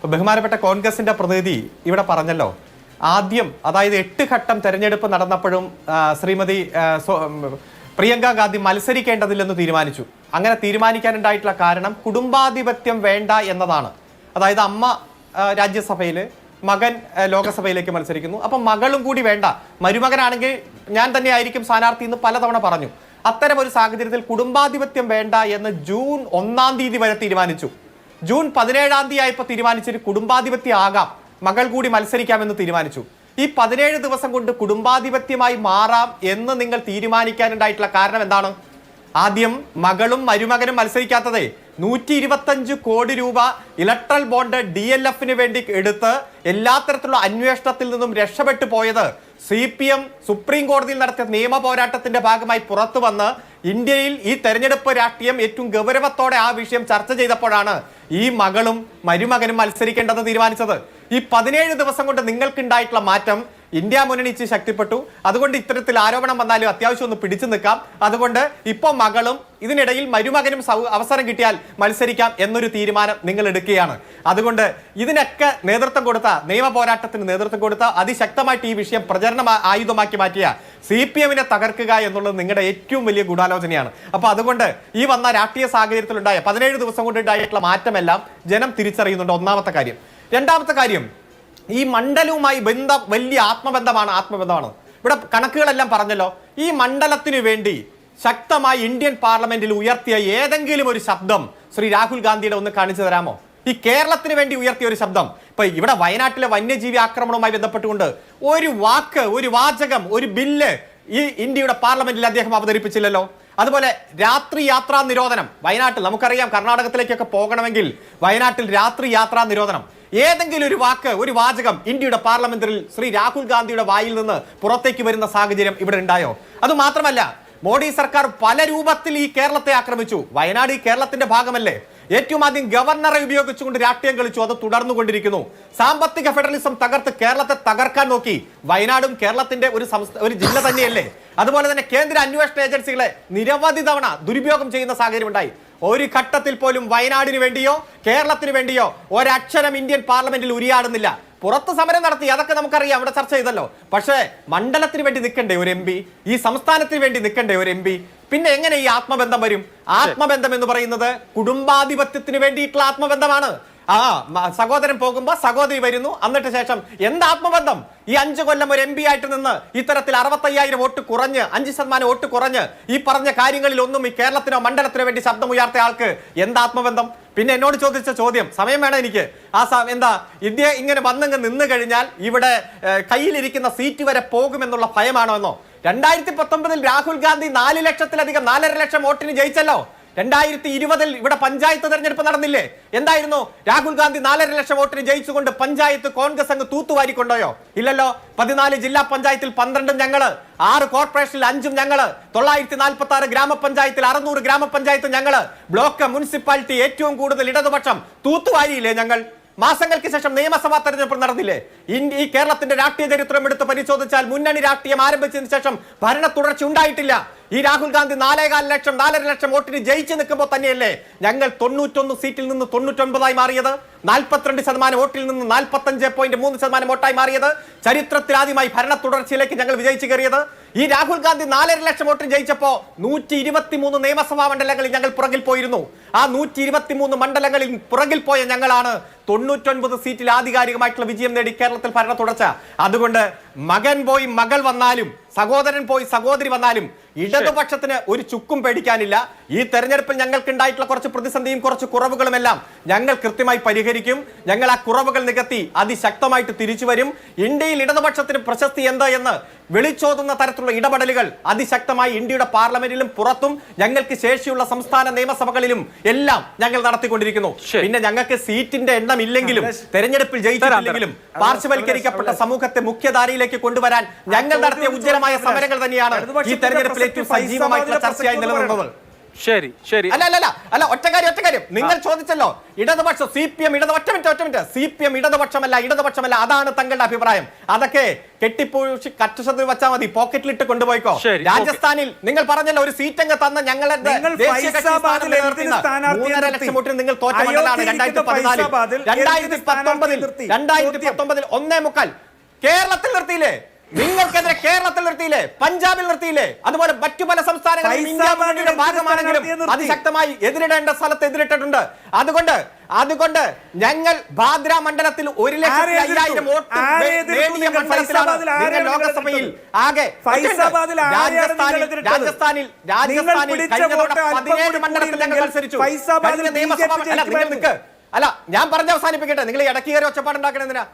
ഇപ്പൊ ബഹുമാനപ്പെട്ട കോൺഗ്രസിന്റെ പ്രതിനിധി ഇവിടെ പറഞ്ഞല്ലോ ആദ്യം അതായത് എട്ട് ഘട്ടം തെരഞ്ഞെടുപ്പ് നടന്നപ്പോഴും ശ്രീമതി പ്രിയങ്ക ഗാന്ധി മത്സരിക്കേണ്ടതില്ലെന്ന് തീരുമാനിച്ചു. അങ്ങനെ തീരുമാനിക്കാനുണ്ടായിട്ടുള്ള കാരണം കുടുംബാധിപത്യം വേണ്ട എന്നതാണ്. അതായത് അമ്മ രാജ്യസഭയിൽ മകൻ ലോകസഭയിലേക്ക് മത്സരിക്കുന്നു. അപ്പം മകളും കൂടി വേണ്ട. മരുമകനാണെങ്കിൽ ഞാൻ തന്നെ ആയിരിക്കും സ്ഥാനാർത്ഥി എന്ന് പലതവണ പറഞ്ഞു. അത്തരം ഒരു സാഹചര്യത്തിൽ കുടുംബാധിപത്യം വേണ്ട എന്ന് ജൂൺ ഒന്നാം തീയതി വരെ തീരുമാനിച്ചു. ജൂൺ പതിനേഴാം തീയതി ആയപ്പോൾ തീരുമാനിച്ചൊരു കുടുംബാധിപത്യം ആകാം. മകൾ കൂടി മത്സരിക്കാമെന്ന് തീരുമാനിച്ചു. ഈ പതിനേഴ് ദിവസം കൊണ്ട് കുടുംബാധിപത്യമായി മാറാം എന്ന് നിങ്ങൾ തീരുമാനിക്കാനുണ്ടായിട്ടുള്ള കാരണം എന്താണ്? ആദ്യം മകളും മരുമകനും മത്സരിക്കാത്തതേ. നൂറ്റി ഇരുപത്തഞ്ച് കോടി രൂപ ഇലക്ട്രൽ ബോണ്ട് ഡി എൽ എഫിന് വേണ്ടി എടുത്ത് എല്ലാ തരത്തിലുള്ള അന്വേഷണത്തിൽ നിന്നും രക്ഷപ്പെട്ടു പോയത് സി പി എം സുപ്രീം കോടതിയിൽ നടത്തിയ നിയമ പോരാട്ടത്തിന്റെ ഭാഗമായി പുറത്തു വന്ന് ഇന്ത്യയിൽ ഈ തെരഞ്ഞെടുപ്പ് രാഷ്ട്രീയം ഏറ്റവും ഗൗരവത്തോടെ ആ വിഷയം ചർച്ച ചെയ്തപ്പോഴാണ് ഈ മകളും മരുമകനും മത്സരിക്കേണ്ടെന്ന് തീരുമാനിച്ചത്. ഈ പതിനേഴ് ദിവസം കൊണ്ട് നിങ്ങൾക്കുണ്ടായിട്ടുള്ള മാറ്റം ഇന്ത്യ മുന്നണിച്ച് ശക്തിപ്പെട്ടു. അതുകൊണ്ട് ഇത്തരത്തിൽ ആരോപണം വന്നാലും അത്യാവശ്യം ഒന്ന് പിടിച്ചു നിൽക്കാം. അതുകൊണ്ട് ഇപ്പോൾ മകളും ഇതിനിടയിൽ മരുമകനും അവസരം കിട്ടിയാൽ മത്സരിക്കാം എന്നൊരു തീരുമാനം നിങ്ങൾ എടുക്കുകയാണ്. അതുകൊണ്ട് ഇതിനൊക്കെ നേതൃത്വം കൊടുത്ത നിയമ പോരാട്ടത്തിന് നേതൃത്വം കൊടുത്ത അതിശക്തമായിട്ട് ഈ വിഷയം പ്രചരണ ആയുധമാക്കി മാറ്റിയ സി പി എമ്മിനെ തകർക്കുക എന്നുള്ളത് നിങ്ങളുടെ ഏറ്റവും വലിയ ഗൂഢാലോചനയാണ്. അപ്പൊ അതുകൊണ്ട് ഈ വന്ന രാഷ്ട്രീയ സാഹചര്യത്തിലുണ്ടായ പതിനേഴ് ദിവസം കൊണ്ടുണ്ടായിട്ടുള്ള മാറ്റമെല്ലാം ജനം തിരിച്ചറിയുന്നുണ്ട്. ഒന്നാമത്തെ കാര്യം. രണ്ടാമത്തെ കാര്യം ഈ മണ്ഡലവുമായി ബന്ധം വലിയ ആത്മബന്ധമാണ് ആത്മബന്ധമാണ്. ഇവിടെ കണക്കുകളെല്ലാം പറഞ്ഞല്ലോ. ഈ മണ്ഡലത്തിന് വേണ്ടി ശക്തമായി ഇന്ത്യൻ പാർലമെന്റിൽ ഉയർത്തിയ ഏതെങ്കിലും ഒരു ശബ്ദം ശ്രീ രാഹുൽ ഗാന്ധിയുടെ ഒന്ന് കാണിച്ചു തരാമോ? ഈ കേരളത്തിന് വേണ്ടി ഉയർത്തിയ ഒരു ശബ്ദം. ഇപ്പൊ ഇവിടെ വയനാട്ടിലെ വന്യജീവി ആക്രമണവുമായി ബന്ധപ്പെട്ടുകൊണ്ട് ഒരു വാക്ക് ഒരു വാചകം ഒരു ബില്ല് ഈ ഇന്ത്യയുടെ പാർലമെന്റിൽ അദ്ദേഹം അവതരിപ്പിച്ചില്ലല്ലോ. അതുപോലെ രാത്രി യാത്രാ നിരോധനം. വയനാട്ടിൽ നമുക്കറിയാം കർണാടകത്തിലേക്കൊക്കെ പോകണമെങ്കിൽ വയനാട്ടിൽ രാത്രി യാത്രാ നിരോധനം. ഏതെങ്കിലും ഒരു വാക്ക് ഒരു വാചകം ഇന്ത്യയുടെ പാർലമെന്റിൽ ശ്രീ രാഹുൽ ഗാന്ധിയുടെ വായിൽ നിന്ന് പുറത്തേക്ക് വരുന്ന സാഹചര്യം ഇവിടെ ഉണ്ടായോ? അത് മാത്രമല്ല മോഡി സർക്കാർ പല രൂപത്തിൽ ഈ കേരളത്തെ ആക്രമിച്ചു. വയനാട് ഈ കേരളത്തിന്റെ ഭാഗമല്ലേ? ഏറ്റവും ആദ്യം ഗവർണറെ ഉപയോഗിച്ചുകൊണ്ട് രാഷ്ട്രീയം കളിച്ചു. അത് തുടർന്നുകൊണ്ടിരിക്കുന്നു സാമ്പത്തിക ഫെഡറലിസം തകർത്ത് കേരളത്തെ തകർക്കാൻ നോക്കി. വയനാടും കേരളത്തിന്റെ ഒരു ഒരു ജില്ല തന്നെയല്ലേ? അതുപോലെ തന്നെ കേന്ദ്ര അന്വേഷണ ഏജൻസികളെ നിരവധി തവണ ദുരുപയോഗം ചെയ്യുന്ന സാഹചര്യം ഉണ്ടായി ഒരു ഘട്ടത്തിൽ പോലും വയനാടിന് വേണ്ടിയോ കേരളത്തിന് വേണ്ടിയോ ഒരക്ഷരം ഇന്ത്യൻ പാർലമെന്റിൽ ഉരിയാടുന്നില്ല. പുറത്ത് സമരം നടത്തി അതൊക്കെ നമുക്കറിയാം അവിടെ ചർച്ച ചെയ്തല്ലോ. പക്ഷേ മണ്ഡലത്തിന് വേണ്ടി നിൽക്കണ്ടേ ഒരു എം ഈ സംസ്ഥാനത്തിന് വേണ്ടി നിൽക്കണ്ടേ ഒരു എം പിന്നെ എങ്ങനെ ഈ ആത്മബന്ധം വരും? ആത്മബന്ധം എന്ന് പറയുന്നത് കുടുംബാധിപത്യത്തിന് വേണ്ടിയിട്ടുള്ള ആത്മബന്ധമാണ്. ആ സഹോദരൻ പോകുമ്പോ സഹോദരി വരുന്നു എന്നിട്ട് ശേഷം എന്ത് ആത്മബന്ധം? ഈ അഞ്ചു കൊല്ലം ഒരു എം പി ആയിട്ട് നിന്ന് ഇത്തരത്തിൽ അറുപത്തയ്യായിരം വോട്ട് കുറഞ്ഞ് അഞ്ച് ശതമാനം വോട്ട് കുറഞ്ഞ് ഈ പറഞ്ഞ കാര്യങ്ങളിൽ ഒന്നും ഈ കേരളത്തിനോ മണ്ഡലത്തിനോ വേണ്ടി ശബ്ദം ഉയർത്തിയ ആൾക്ക് എന്ത് ആത്മബന്ധം? പിന്നെ എന്നോട് ചോദിച്ച ചോദ്യം സമയം വേണം എനിക്ക്? ആ എന്താ ഇന്ത്യ ഇങ്ങനെ വന്നങ്ങ് നിന്ന് കഴിഞ്ഞാൽ ഇവിടെ കയ്യിലിരിക്കുന്ന സീറ്റ് വരെ പോകുമെന്നുള്ള ഭയമാണോ എന്നോ? രണ്ടായിരത്തി പത്തൊമ്പതിൽ രാഹുൽ ഗാന്ധി നാല് ലക്ഷത്തിലധികം നാലര ലക്ഷം വോട്ടിന് ജയിച്ചല്ലോ. രണ്ടായിരത്തി ഇരുപതിൽ ഇവിടെ പഞ്ചായത്ത് തെരഞ്ഞെടുപ്പ് നടന്നില്ലേ? എന്തായിരുന്നു? രാഹുൽ ഗാന്ധി നാലര ലക്ഷം വോട്ടിന് ജയിച്ചുകൊണ്ട് പഞ്ചായത്ത് കോൺഗ്രസ് അങ്ങ് തൂത്തുവാരിക്കൊണ്ടോയോ? ഇല്ലല്ലോ. പതിനാല് ജില്ലാ പഞ്ചായത്തിൽ പന്ത്രണ്ടും ഞങ്ങൾ ആറ് കോർപ്പറേഷനിൽ അഞ്ചും ഞങ്ങൾ തൊള്ളായിരത്തി നാൽപ്പത്തി ആറ് ഗ്രാമപഞ്ചായത്തിൽ അറുന്നൂറ് ഗ്രാമപഞ്ചായത്ത് ഞങ്ങൾ. ബ്ലോക്ക് മുനിസിപ്പാലിറ്റി ഏറ്റവും കൂടുതൽ ഇടതുപക്ഷം തൂത്തുവാരിയില്ലേ ഞങ്ങൾ? മാസങ്ങൾക്ക് ശേഷം നിയമസഭാ തെരഞ്ഞെടുപ്പ് നടന്നില്ലേ? ഈ കേരളത്തിന്റെ രാഷ്ട്രീയ ചരിത്രം എടുത്ത് പരിശോധിച്ചാൽ മുന്നണി രാഷ്ട്രീയം ആരംഭിച്ചതിന് ശേഷം ഭരണ തുടർച്ച ഉണ്ടായിട്ടില്ല. ഈ രാഹുൽ ഗാന്ധി നാലേകാൽ ലക്ഷം നാലര ലക്ഷം വോട്ടിന് ജയിച്ചു നിൽക്കുമ്പോൾ തന്നെയല്ലേ ഞങ്ങൾ തൊണ്ണൂറ്റൊന്ന് സീറ്റിൽ നിന്ന് തൊണ്ണൂറ്റൊൻപതായി മാറിയത്? നാൽപ്പത്തിരണ്ട് ശതമാനം വോട്ടിൽ നിന്ന് നാൽപ്പത്തഞ്ച് പോയിന്റ് മൂന്ന് ശതമാനം വോട്ടായി മാറിയത്? ചരിത്രത്തിൽ ആദ്യമായി ഭരണ തുടർച്ചയിലേക്ക് ഞങ്ങൾ വിജയിച്ചു കയറിയത്? ഈ രാഹുൽ ഗാന്ധി നാലര ലക്ഷം വോട്ട് ജയിച്ചപ്പോ നൂറ്റി ഇരുപത്തി മൂന്ന് നിയമസഭാ മണ്ഡലങ്ങളിൽ ഞങ്ങൾ പുറകിൽ പോയിരുന്നു. ആ നൂറ്റി ഇരുപത്തി മൂന്ന് മണ്ഡലങ്ങളിൽ പുറകിൽ പോയ ഞങ്ങളാണ് തൊണ്ണൂറ്റൊൻപത് സീറ്റിൽ ആധികാരികമായിട്ടുള്ള വിജയം നേടി കേരളത്തിൽ ഭരണം തുടച്ച അതുകൊണ്ട് മകൻ പോയി മകൾ വന്നാലും സഹോദരൻ പോയി സഹോദരി വന്നാലും ഇടതുപക്ഷത്തിന് ഒരു ചുക്കും പേടിക്കാനില്ല. ഈ തെരഞ്ഞെടുപ്പിൽ ഞങ്ങൾക്ക് ഉണ്ടായിട്ടുള്ള കുറച്ച് പ്രതിസന്ധിയും കുറച്ച് കുറവുകളും എല്ലാം ഞങ്ങൾ കൃത്യമായി പരിഹരിക്കും. ഞങ്ങൾ ആ കുറവുകൾ നികത്തി അതിശക്തമായിട്ട് തിരിച്ചു വരും ഇന്ത്യയിൽ ഇടതുപക്ഷത്തിന് പ്രശസ്തി എന്താ എന്ന് വിളിച്ചോതുന്ന തരത്തിലുള്ള ഇടപെടലുകൾ അതിശക്തമായി ഇന്ത്യയുടെ പാർലമെന്റിലും പുറത്തും ഞങ്ങൾക്ക് ശേഷിയുള്ള സംസ്ഥാന നിയമസഭകളിലും എല്ലാം ഞങ്ങൾ നടത്തിക്കൊണ്ടിരിക്കുന്നു. പിന്നെ ഞങ്ങൾക്ക് സീറ്റിന്റെ എണ്ണം ഇല്ലെങ്കിലും തെരഞ്ഞെടുപ്പിൽ ജയിച്ചില്ലെങ്കിലും പാർശ്വവൽക്കരിക്കപ്പെട്ട സമൂഹത്തെ മുഖ്യധാരയിലേക്ക് കൊണ്ടുവരാൻ ഞങ്ങൾ നടത്തിയ ഉജ്ജ്വലമായ സമരങ്ങൾ തന്നെയാണ് ഈ തെരഞ്ഞെടുപ്പിൽ ഏറ്റവും സജീവമായിട്ടുള്ള ചർച്ചയായി നിലനിന്നത്. ശരി ശരി. അല്ല അല്ല അല്ല അല്ല ഒറ്റക്കാര്യം ഒറ്റക്കാര്യം നിങ്ങൾ ചോദിച്ചല്ലോ ഇടതുപക്ഷം സി പി എം ഇടത് ഒറ്റ മിനിറ്റ് ഒറ്റ മിനിറ്റ്. സി പി എം ഇടതുപക്ഷമല്ല ഇടതുപക്ഷമല്ല അതാണ് തങ്ങളുടെ അഭിപ്രായം. അതൊക്കെ കെട്ടിപ്പൂഴ്ചി കറ്റശത്തിൽ വെച്ചാൽ മതി. പോക്കറ്റിലിട്ട് കൊണ്ടുപോയിക്കോ. രാജസ്ഥാനിൽ നിങ്ങൾ പറഞ്ഞല്ലോ ഒരു സീറ്റ് അങ്ങ് തന്ന ഞങ്ങളെ നിങ്ങൾ മൂന്നര? ലക്ഷം വോട്ടിന് തോറ്റ മണ്ഡലമാണ് രണ്ടായിരത്തി പതിനാലിൽ രണ്ടായിരത്തി പത്തൊമ്പതിൽ രണ്ടായിരത്തി പത്തൊമ്പതിൽ ഒന്നേ മുക്കാൽ. കേരളത്തിൽ നിർത്തിയില്ലേ? നിങ്ങൾക്കെതിരെ കേരളത്തിൽ നിർത്തിയില്ലേ? പഞ്ചാബിൽ നിർത്തിയില്ലേ? അതുപോലെ മറ്റു പല സംസ്ഥാനങ്ങളിലും ഭാഗമാണെങ്കിലും അതിശക്തമായി എതിരിടേണ്ട സ്ഥലത്ത് എതിരിട്ടിട്ടുണ്ട്. അതുകൊണ്ട് അതുകൊണ്ട് ഞങ്ങൾ ഭാദ്ര മണ്ഡലത്തിൽ ഒരു ലക്ഷത്തി? അയ്യായിരം വോട്ട് നേടിയ മണ്ഡലത്തിലാണ് ലോകസഭയിൽ ആകെ രാജസ്ഥാനിൽ രാജസ്ഥാനിൽ രാജസ്ഥാനിൽ പതിനേഴ് മണ്ഡലത്തിൽ ഞങ്ങൾ മത്സരിച്ചു. നിയമസഭ നിങ്ങൾ നിൽക്ക് അല്ല ഞാൻ പറഞ്ഞ അവസാനിപ്പിക്കട്ടെ. നിങ്ങൾ ഇടയ്ക്ക് കയറി ഒച്ചപ്പാടുണ്ടാക്കണ എന്തിനാ?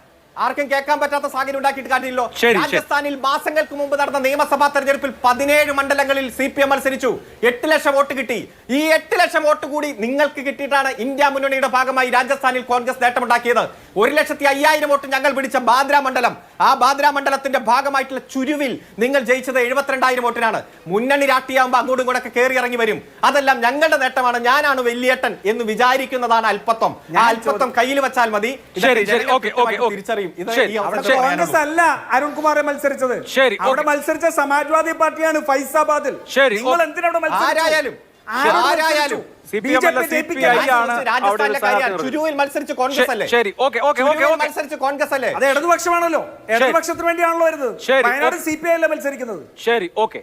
ആർക്കും കേൾക്കാൻ പറ്റാത്ത സാഹചര്യം ഉണ്ടാക്കിയിട്ട് കാര്യമില്ലോ. രാജസ്ഥാനിൽ മാസങ്ങൾക്ക് മുമ്പ് നടന്ന നിയമസഭാ തെരഞ്ഞെടുപ്പിൽ പതിനേഴ് മണ്ഡലങ്ങളിൽ സി പി എം മത്സരിച്ചു. എട്ട് ലക്ഷം വോട്ട് കിട്ടി. ഈ എട്ട് ലക്ഷം വോട്ട് കൂടി നിങ്ങൾക്ക് കിട്ടിയിട്ടാണ് ഇന്ത്യ മുന്നണിയുടെ ഭാഗമായി രാജസ്ഥാനിൽ കോൺഗ്രസ് നേട്ടമുണ്ടാക്കിയത്. ഒരു ലക്ഷത്തി അയ്യായിരം വോട്ട് ഞങ്ങൾ പിടിച്ച ബാദ്ര മണ്ഡലം. ആ ബാദ്ര മണ്ഡലത്തിന്റെ ഭാഗമായിട്ടുള്ള ചുരുവിൽ നിങ്ങൾ ജയിച്ചത് എഴുപത്തിരണ്ടായിരം വോട്ടിനാണ്. മുന്നണി രാട്ടിയാകുമ്പോൾ അങ്ങോട്ടും ഇങ്ങോട്ടൊക്കെ കയറി ഇറങ്ങി വരും. അതെല്ലാം ഞങ്ങളുടെ നേട്ടമാണ്. ഞാനാണ് വലിയേട്ടൻ എന്ന് വിചാരിക്കുന്നതാണ് അല്പത്വം. ആ അല്പത്വം കയ്യിൽ വെച്ചാൽ മതി. തിരിച്ചറിയും. കോൺഗ്രസ് അല്ല അരുൺകുമാറെ മത്സരിച്ചത്. അവിടെ. മത്സരിച്ച സമാജ്വാദി പാർട്ടിയാണ് ഫൈസാബാദിൽ. ശരി, നിങ്ങൾ എന്തിനാണ് ആരായാലും ആര് ആരായാലും മത്സരിച്ച് കോൺഗ്രസ് അല്ലേ? ശരി ഓക്കെ ഓക്കെ ഓക്കെ ചുരുവിൽ ഓക്കെ കോൺഗ്രസ് അല്ലേ? അത് ഇടതുപക്ഷമാണല്ലോ. ഇടതുപക്ഷത്തിന് വേണ്ടിയാണല്ലോ വരുന്നത്. ശരി, വയനാട്. സി പി ഐ അല്ലേ മത്സരിക്കുന്നത്? ശരി ഓക്കെ.